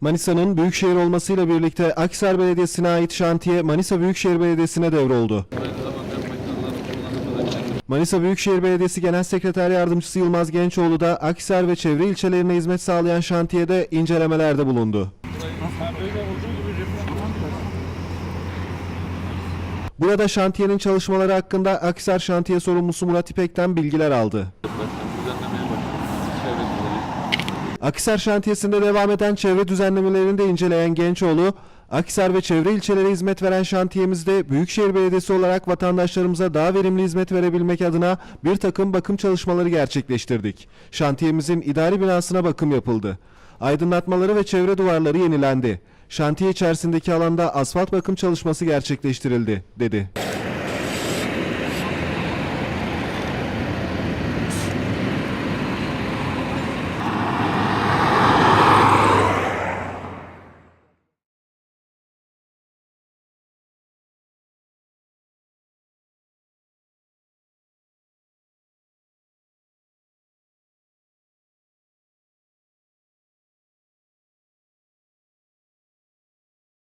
Manisa'nın büyükşehir olmasıyla birlikte Akhisar Belediyesi'ne ait şantiye Manisa Büyükşehir Belediyesi'ne devroldu. Manisa Büyükşehir Belediyesi Genel Sekreter Yardımcısı Yılmaz Gençoğlu da Akhisar ve çevre ilçelerine hizmet sağlayan şantiyede incelemelerde bulundu. Burada şantiyenin çalışmaları hakkında Akhisar Şantiye sorumlusu Murat İpek'ten bilgiler aldı. Akhisar şantiyesinde devam eden çevre düzenlemelerini de inceleyen Gençoğlu, Akhisar ve çevre ilçelere hizmet veren şantiyemizde Büyükşehir Belediyesi olarak vatandaşlarımıza daha verimli hizmet verebilmek adına bir takım bakım çalışmaları gerçekleştirdik. Şantiyemizin idari binasına bakım yapıldı. Aydınlatmaları ve çevre duvarları yenilendi. Şantiye içerisindeki alanda asfalt bakım çalışması gerçekleştirildi, dedi.